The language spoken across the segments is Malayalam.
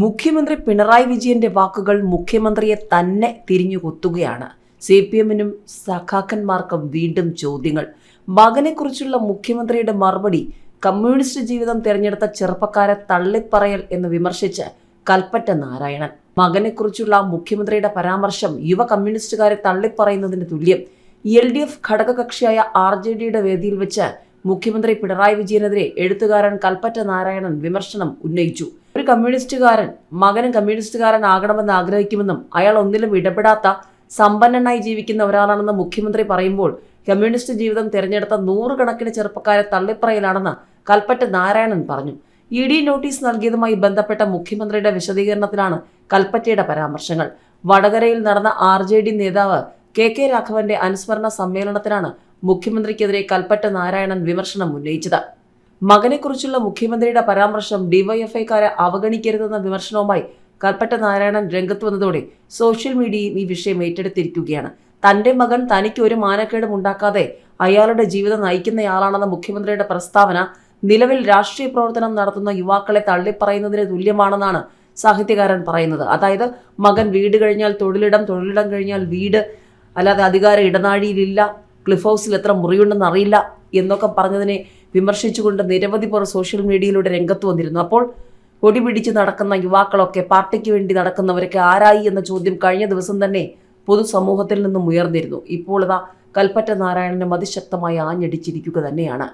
മുഖ്യമന്ത്രി പിണറായി വിജയന്റെ വാക്കുകൾ മുഖ്യമന്ത്രിയെ തന്നെ തിരിഞ്ഞു കൊത്തുകയാണ്. സി പി എമ്മിനും സഖാക്കന്മാർക്കും വീണ്ടും ചോദ്യങ്ങൾ. മകനെക്കുറിച്ചുള്ള മുഖ്യമന്ത്രിയുടെ മറുപടി കമ്മ്യൂണിസ്റ്റ് ജീവിതം തിരഞ്ഞെടുത്ത ചെറുപ്പക്കാരെ തള്ളിപ്പറയൽ എന്ന് വിമർശിച്ച് കൽപ്പറ്റ നാരായണൻ. മകനെക്കുറിച്ചുള്ള മുഖ്യമന്ത്രിയുടെ പരാമർശം യുവ കമ്മ്യൂണിസ്റ്റുകാരെ തള്ളിപ്പറയുന്നതിന് തുല്യം. എൽ ഡി എഫ് ഘടകകക്ഷിയായ ആർ ജെ ഡിയുടെ വേദിയിൽ വെച്ച് മുഖ്യമന്ത്രി പിണറായി വിജയനെതിരെ എഴുത്തുകാരൻ കൽപ്പറ്റ നാരായണൻ വിമർശനം ഉന്നയിച്ചു. ഒരു കമ്മ്യൂണിസ്റ്റുകാരൻ മകനും കമ്മ്യൂണിസ്റ്റുകാരൻ ആകണമെന്ന് ആഗ്രഹിക്കുമെന്നും അയാൾ ഒന്നിലും ഇടപെടാത്ത സമ്പന്നനായി ജീവിക്കുന്ന ഒരാളാണെന്ന് മുഖ്യമന്ത്രി പറയുമ്പോൾ കമ്മ്യൂണിസ്റ്റ് ജീവിതം തിരഞ്ഞെടുത്ത നൂറുകണക്കിന് ചെറുപ്പക്കാരെ തള്ളിപ്പറയിലാണെന്ന് കൽപ്പറ്റ നാരായണൻ പറഞ്ഞു. ഇ ഡി നോട്ടീസ് നൽകിയതുമായി ബന്ധപ്പെട്ട മുഖ്യമന്ത്രിയുടെ വിശദീകരണത്തിലാണ് കൽപ്പറ്റയുടെ പരാമർശങ്ങൾ. വടകരയിൽ നടന്ന ആർ ജെ ഡി നേതാവ് കെ കെ രാഘവന്റെ അനുസ്മരണ സമ്മേളനത്തിലാണ് മുഖ്യമന്ത്രിക്കെതിരെ കൽപ്പറ്റ നാരായണൻ വിമർശനം ഉന്നയിച്ചത്. മകനെക്കുറിച്ചുള്ള മുഖ്യമന്ത്രിയുടെ പരാമർശം ഡിവൈഎഫ്ഐക്കാരെ അവഗണിക്കരുതെന്ന വിമർശനവുമായി കൽപ്പറ്റ നാരായണൻ രംഗത്ത് വന്നതോടെ സോഷ്യൽ മീഡിയയിൽ ഈ വിഷയം ഏറ്റെടുത്തിരിക്കുകയാണ്. തന്റെ മകൻ തനിക്ക് ഒരു മാനക്കേടും ഉണ്ടാക്കാതെ അയാളുടെ ജീവിതം നയിക്കുന്നയാളാണെന്ന മുഖ്യമന്ത്രിയുടെ പ്രസ്താവന നിലവിൽ രാഷ്ട്രീയ പ്രവർത്തനം നടത്തുന്ന യുവാക്കളെ തള്ളിപ്പറയുന്നതിന് തുല്യമാണെന്നാണ് സാഹിത്യകാരൻ പറയുന്നത്. അതായത് മകൻ വീട് കഴിഞ്ഞാൽ തൊഴിലിടം തൊഴിലിടം കഴിഞ്ഞാൽ വീട് അല്ലാതെ അധികാര ഇടനാഴിയിലില്ല ക്ലിഫ് ഹൗസിൽ എത്ര മുറിയുണ്ടെന്ന് അറിയില്ല എന്നൊക്കെ പറഞ്ഞതിനെ വിമർശിച്ചുകൊണ്ട് നിരവധി പേർ സോഷ്യൽ മീഡിയയിലൂടെ രംഗത്ത് വന്നിരുന്നു. അപ്പോൾ കൊടി പിടിച്ച് നടക്കുന്ന യുവാക്കളൊക്കെ പാർട്ടിക്ക് വേണ്ടി നടക്കുന്നവരൊക്കെ ആരായി എന്ന ചോദ്യം കഴിഞ്ഞ ദിവസം തന്നെ പൊതുസമൂഹത്തിൽ നിന്നും ഉയർന്നിരുന്നു. ഇപ്പോൾ ഇതാ കൽപ്പറ്റ നാരായണനെ അതിശക്തമായി ആഞ്ഞടിച്ചിരിക്കുക തന്നെയാണ്.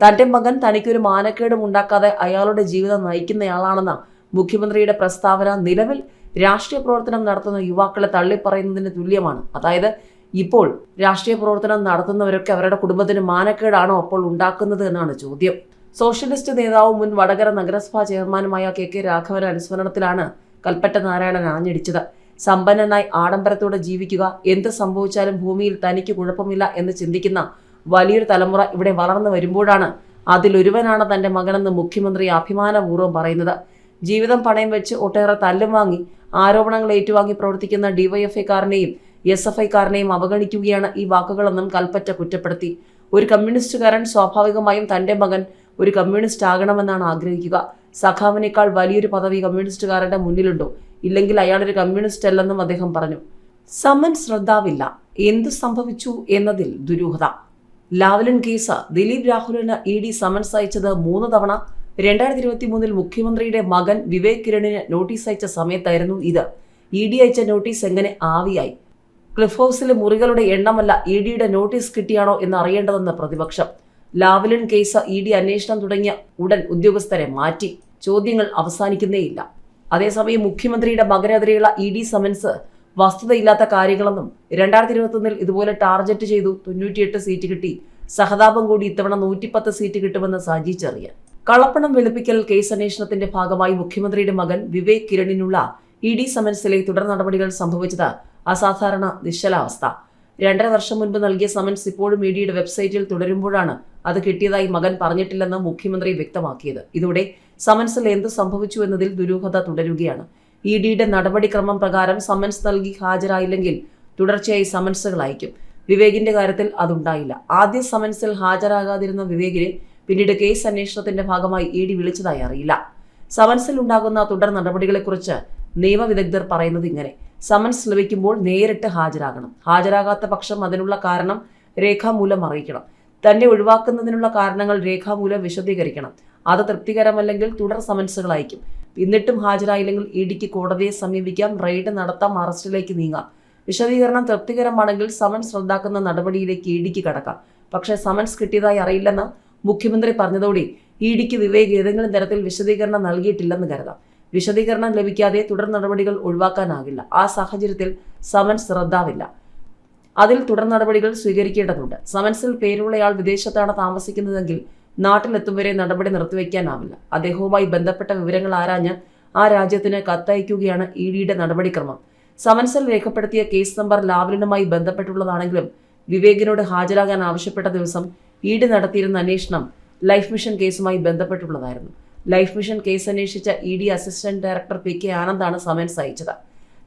തന്റെ മകൻ തനിക്കൊരു മാനക്കേടും ഉണ്ടാക്കാതെ അയാളുടെ ജീവിതം നയിക്കുന്നയാളാണെന്ന മുഖ്യമന്ത്രിയുടെ പ്രസ്താവന നിലവിൽ രാഷ്ട്രീയ പ്രവർത്തനം നടത്തുന്ന യുവാക്കളെ തള്ളിപ്പറയുന്നതിന് തുല്യമാണ്. അതായത് ഇപ്പോൾ രാഷ്ട്രീയ പ്രവർത്തനം നടത്തുന്നവരൊക്കെ അവരുടെ കുടുംബത്തിന് മാനക്കേടാണോ അപ്പോൾ ഉണ്ടാക്കുന്നത് എന്നാണ് ചോദ്യം. സോഷ്യലിസ്റ്റ് നേതാവും മുൻ വടകര നഗരസഭാ ചെയർമാനുമായ കെ കെ രാഘവൻ അനുസ്മരണത്തിലാണ് കൽപ്പറ്റ നാരായണൻ ആഞ്ഞടിച്ചത്. സമ്പന്നനായി ആഡംബരത്തോടെ ജീവിക്കുക എന്ത് സംഭവിച്ചാലും ഭൂമിയിൽ തനിക്ക് കുഴപ്പമില്ല എന്ന് ചിന്തിക്കുന്ന വലിയൊരു തലമുറ ഇവിടെ വളർന്നു വരുമ്പോഴാണ് അതിലൊരുവനാണ് തന്റെ മകനെന്ന് മുഖ്യമന്ത്രി അഭിമാനപൂർവം പറയുന്നത്. ജീവിതം പണയം വെച്ച് ഒട്ടേറെ തല്ലും വാങ്ങി ആരോപണങ്ങൾ ഏറ്റുവാങ്ങി പ്രവർത്തിക്കുന്ന ഡിവൈഎഫ്ഐക്കാരനെയും എസ് എഫ് ഐക്കാരനെയും അവഗണിക്കുകയാണ് ഈ വാക്കുകളെന്നും കൽപ്പറ്റ കുറ്റപ്പെടുത്തി. ഒരു കമ്മ്യൂണിസ്റ്റുകാരൻ സ്വാഭാവികമായും തന്റെ മകൻ ഒരു കമ്മ്യൂണിസ്റ്റ് ആകണമെന്നാണ് ആഗ്രഹിക്കുക. സഖാവിനേക്കാൾ വലിയൊരു പദവി കമ്മ്യൂണിസ്റ്റുകാരുടെ മുന്നിലുണ്ടോ? ഇല്ലെങ്കിൽ അയാളൊരു കമ്മ്യൂണിസ്റ്റ് അല്ലെന്നും അദ്ദേഹം പറഞ്ഞു. സമൻ ശ്രദ്ധാവില്ല. എന്തു സംഭവിച്ചു എന്നതിൽ ദുരൂഹത. ലാവലിൻ കേസ് ദിലീപ് രാഹുലിന് ഇ ഡി സമൻസ് അയച്ചത് മൂന്ന് തവണ. രണ്ടായിരത്തി ഇരുപത്തി മൂന്നിൽ മുഖ്യമന്ത്രിയുടെ മകൻ വിവേക് കിരണിന് നോട്ടീസ് അയച്ച സമയത്തായിരുന്നു ഇത്. ഇ ഡി അയച്ച നോട്ടീസ് എങ്ങനെ ആവിയായി? ക്ലിഫ് ഹൗസിലെ മുറികളുടെ എണ്ണമല്ല ഇ ഡിയുടെ നോട്ടീസ് കിട്ടിയാണോ എന്ന് അറിയേണ്ടതെന്ന് പ്രതിപക്ഷം. ലാവലിൻ കേസ് ഇ ഡി അന്വേഷണം തുടങ്ങിയ ഉടൻ ഉദ്യോഗസ്ഥരെ മാറ്റി. ചോദ്യങ്ങൾ അവസാനിക്കുന്നേയില്ല. അതേസമയം മുഖ്യമന്ത്രിയുടെ മകനെതിരെയുള്ള ഇ ഡി സമൻസ് വസ്തുതയില്ലാത്ത കാര്യങ്ങളെന്നും രണ്ടായിരത്തി ഇരുപത്തൊന്നിൽ ഇതുപോലെ ടാർഗറ്റ് ചെയ്തു തൊണ്ണൂറ്റിയെട്ട് സീറ്റ് കിട്ടി. സഹതാപം കൂടി ഇത്തവണ നൂറ്റിപ്പത്ത് സീറ്റ് കിട്ടുമെന്ന് സാജി ചെറിയ കള്ളപ്പണം വെളുപ്പിക്കൽ കേസ് അന്വേഷണത്തിന്റെ ഭാഗമായി മുഖ്യമന്ത്രിയുടെ മകൻ വിവേക് കിരണിനുള്ള ഇ ഡി സമൻസിലെ തുടർ നടപടികൾ സംഭവിച്ചത് അസാധാരണ നിശ്ചലാവസ്ഥ. രണ്ടര വർഷം മുൻപ് നൽകിയ സമൻസ് ഇപ്പോഴും ഇ ഡിയുടെ വെബ്സൈറ്റിൽ തുടരുമ്പോഴാണ് അത് കിട്ടിയതായി മകൻ പറഞ്ഞിട്ടില്ലെന്ന് മുഖ്യമന്ത്രി വ്യക്തമാക്കിയത്. ഇതോടെ സമൻസിൽ എന്ത് സംഭവിച്ചു എന്നതിൽ ദുരൂഹത തുടരുകയാണ്. ഇ ഡിയുടെ നടപടിക്രമം പ്രകാരം സമൻസ് നൽകി ഹാജരായില്ലെങ്കിൽ തുടർച്ചയായി സമൻസുകൾ അയക്കും. വിവേകിന്റെ കാര്യത്തിൽ അതുണ്ടായില്ല. ആദ്യ സമൻസിൽ ഹാജരാകാതിരുന്ന വിവേകിനെ പിന്നീട് കേസ് അന്വേഷണത്തിന്റെ ഭാഗമായി ഇ ഡി വിളിച്ചതായി അറിയില്ല. സമൻസിൽ ഉണ്ടാകുന്ന തുടർ നടപടികളെക്കുറിച്ച് നിയമവിദഗ്ധർ പറയുന്നത് ഇങ്ങനെ. സമൻസ് ലഭിക്കുമ്പോൾ നേരിട്ട് ഹാജരാകണം. ഹാജരാകാത്ത പക്ഷം അതിനുള്ള കാരണം രേഖാമൂലം അറിയിക്കണം. തന്നെ ഒഴിവാക്കുന്നതിനുള്ള കാരണങ്ങൾ രേഖാമൂലം വിശദീകരിക്കണം. അത് തൃപ്തികരമല്ലെങ്കിൽ തുടർ സമൻസുകൾ അയക്കും എന്നിട്ടും ഹാജരായില്ലെങ്കിൽ ഇടിക്ക് കോടതിയെ സമീപിക്കാം. റെയ്ഡ് നടത്താം അറസ്റ്റിലേക്ക് നീങ്ങാം. വിശദീകരണം തൃപ്തികരമാണെങ്കിൽ സമൻസ് റദ്ദാക്കുന്ന നടപടിയിലേക്ക് ഇടിക്ക് കടക്കാം. പക്ഷേ സമൻസ് കിട്ടിയതായി അറിയില്ലെന്ന് മുഖ്യമന്ത്രി പറഞ്ഞതോടെ ഇ ഡിക്ക് വിവേക് ഏതെങ്കിലും തരത്തിൽ വിശദീകരണം നൽകിയിട്ടില്ലെന്ന് കരുതാം. വിശദീകരണം ലഭിക്കാതെ തുടർ നടപടികൾ ഒഴിവാക്കാനാകില്ല. ആ സാഹചര്യത്തിൽ സമൻസ് റദ്ദാവില്ല അതിൽ തുടർ നടപടികൾ സ്വീകരിക്കേണ്ടതുണ്ട്. സമൻസിൽ പേരുള്ളയാൾ വിദേശത്താണ് താമസിക്കുന്നതെങ്കിൽ നാട്ടിലെത്തും വരെ നടപടി നിർത്തിവെക്കാനാവില്ല അദ്ദേഹവുമായി ബന്ധപ്പെട്ട വിവരങ്ങൾ ആരാഞ്ഞ് ആ രാജ്യത്തിന് കത്തയക്കുകയാണ് ഇ ഡിയുടെ നടപടിക്രമം. സമൻസിൽ രേഖപ്പെടുത്തിയ കേസ് നമ്പർ ലാവ്ലിനുമായി ബന്ധപ്പെട്ടുള്ളതാണെങ്കിലും വിവേകിനോട് ഹാജരാകാൻ ആവശ്യപ്പെട്ട ദിവസം ഇ ഡി നടത്തിയിരുന്ന അന്വേഷണം ലൈഫ് മിഷൻ കേസുമായി ബന്ധപ്പെട്ടുള്ളതായിരുന്നു. ലൈഫ് മിഷൻ കേസ് അന്വേഷിച്ച E D assistant director P K ആനന്ദാണ് summons അയച്ചത്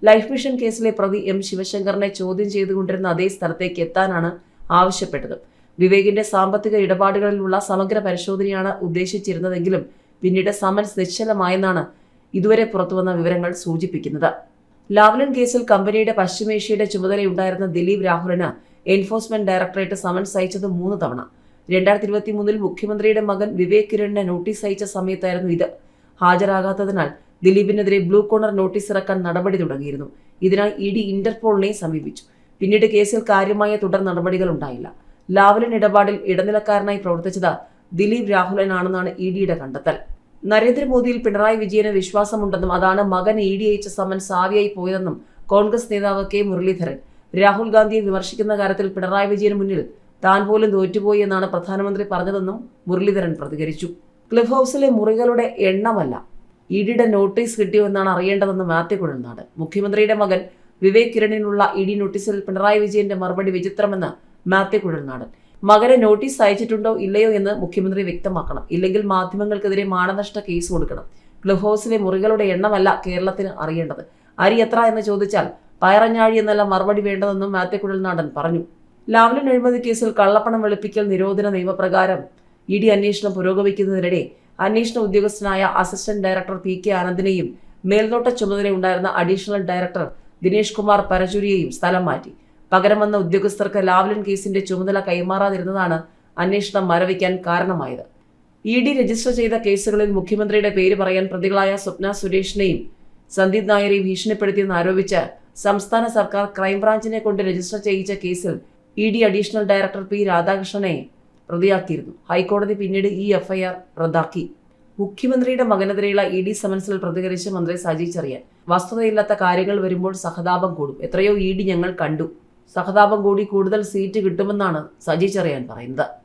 ലൈഫ് മിഷൻ കേസിലെ പ്രതി എം ശിവശങ്കറിനെ ചോദ്യം ചെയ്തുകൊണ്ടിരുന്ന അതേ സ്ഥലത്തേക്ക് എത്താനാണ് ആവശ്യപ്പെട്ടത്. വിവേകിന്റെ സാമ്പത്തിക ഇടപാടുകളിലുള്ള സമഗ്ര പരിശോധനയാണ് ഉദ്ദേശിച്ചിരുന്നതെങ്കിലും പിന്നീട് സമൻസ് നിശ്ചലമായെന്നാണ് ഇതുവരെ പുറത്തുവന്ന വിവരങ്ങൾ സൂചിപ്പിക്കുന്നത്. ലാവ്ലിൻ കേസിൽ കമ്പനിയുടെ പശ്ചിമേഷ്യയുടെ ചുമതലയുണ്ടായിരുന്ന ദിലീപ് രാഹുലിന് എൻഫോഴ്സ്മെന്റ് ഡയറക്ടറേറ്റ് സമൻസ് അയച്ചത് മൂന്ന് തവണ. രണ്ടായിരത്തി ഇരുപത്തി മൂന്നിൽ മുഖ്യമന്ത്രിയുടെ മകൻ വിവേക് കിരണിന് നോട്ടീസ് അയച്ച സമയത്തായിരുന്നു ഇത്. ഹാജരാകാത്തതിനാൽ ദിലീപിനെതിരെ ബ്ലൂ കോർണർ നോട്ടീസ് ഇറക്കാൻ നടപടി തുടങ്ങിയിരുന്നു. ഇതിനായി ഇ ഡി ഇന്റർപോളിനെ സമീപിച്ചു. പിന്നീട് കേസിൽ കാര്യമായ തുടർ നടപടികൾ ഉണ്ടായില്ല. ലാവലിൻ ഇടപാടിൽ ഇടനിലക്കാരനായി പ്രവർത്തിച്ചത് ദിലീപ് രാഹുലനാണെന്നാണ് ഇ ഡിയുടെ കണ്ടെത്തൽ. നരേന്ദ്രമോദിയിൽ പിണറായി വിജയന് വിശ്വാസമുണ്ടെന്നും അതാണ് മകൻ ഇ ഡി അയച്ച സമൻ സാവിയായി പോയതെന്നും കോൺഗ്രസ് നേതാവ് കെ മുരളീധരൻ. രാഹുൽ ഗാന്ധിയെ വിമർശിക്കുന്ന കാര്യത്തിൽ പിണറായി വിജയന് മുന്നിൽ താൻ പോലും തോറ്റുപോയി എന്നാണ് പ്രധാനമന്ത്രി പറഞ്ഞതെന്നും മുരളീധരൻ പ്രതികരിച്ചു. ക്ലിഫ് ഹൗസിലെ മുറികളുടെ എണ്ണമല്ല ഇഡിയുടെ ഡിയുടെ നോട്ടീസ് കിട്ടിയോ എന്നാണ് അറിയേണ്ടതെന്ന് മാത്യു മുഖ്യമന്ത്രിയുടെ മകൻ വിവേക് കിരണിനുള്ള ഇഡി നോട്ടീസിൽ പിണറായി വിജയന്റെ മറുപടി വിചിത്രമെന്ന് മാത്യു മകനെ നോട്ടീസ് അയച്ചിട്ടുണ്ടോ ഇല്ലയോ എന്ന് മുഖ്യമന്ത്രി വ്യക്തമാക്കണം. ഇല്ലെങ്കിൽ മാധ്യമങ്ങൾക്കെതിരെ മാനനഷ്ട കേസ് കൊടുക്കണം. ക്ലിഫ് ഹൗസിലെ മുറികളുടെ എണ്ണമല്ല കേരളത്തിന് അറിയേണ്ടത്. അരി എത്ര എന്ന് ചോദിച്ചാൽ പയറഞ്ഞാഴി എന്നല്ല മറുപടി വേണ്ടതെന്നും മാത്യു കുഴൽനാടൻ പറഞ്ഞു. ലാവ്ലിൻ അഴിമതി കേസിൽ കള്ളപ്പണം വെളുപ്പിക്കൽ നിരോധന നിയമപ്രകാരം ഇ ഡി അന്വേഷണം പുരോഗമിക്കുന്നതിനിടെ അന്വേഷണ ഉദ്യോഗസ്ഥനായ അസിസ്റ്റന്റ് ഡയറക്ടർ പി കെ ആനന്ദിനെയും മേൽനോട്ട ചുമതലയുണ്ടായിരുന്ന അഡീഷണൽ ഡയറക്ടർ ദിനേഷ് കുമാർ പരചുരിയെയും സ്ഥലം മാറ്റി. പകരം വന്ന ഉദ്യോഗസ്ഥർക്ക് ലാവ്ലിൻ കേസിന്റെ ചുമതല കൈമാറാതിരുന്നതാണ് അന്വേഷണം മരവിക്കാൻ കാരണമായത്. ഇ ഡി രജിസ്റ്റർ ചെയ്ത കേസുകളിൽ മുഖ്യമന്ത്രിയുടെ പേര് പറയാൻ പ്രതികളായ സ്വപ്ന സുരേഷിനെയും സന്ദീപ് നായരെയും ഭീഷണിപ്പെടുത്തിയെന്ന് ആരോപിച്ച് സംസ്ഥാന സർക്കാർ ക്രൈംബ്രാഞ്ചിനെ കൊണ്ട് രജിസ്റ്റർ ചെയ്യിച്ച കേസിൽ E D additional director P രാധാകൃഷ്ണനെ പ്രതിയാക്കിയിരുന്നു. ഹൈക്കോടതി പിന്നീട് ഈ എഫ്ഐആർ റദ്ദാക്കി. മുഖ്യമന്ത്രിയുടെ മകനെതിരെയുള്ള ഇ ഡി സമൻസിൽ പ്രതികരിച്ച് മന്ത്രി സജി ചെറിയാൻ. വസ്തുതയില്ലാത്ത കാര്യങ്ങൾ വരുമ്പോൾ സഹതാപം കൂടും. എത്രയോ ഇ ഡി ഞങ്ങൾ കണ്ടു. സഹതാപം കൂടി കൂടുതൽ സീറ്റ് കിട്ടുമെന്നാണ് സജി ചെറിയാൻ പറയുന്നത്.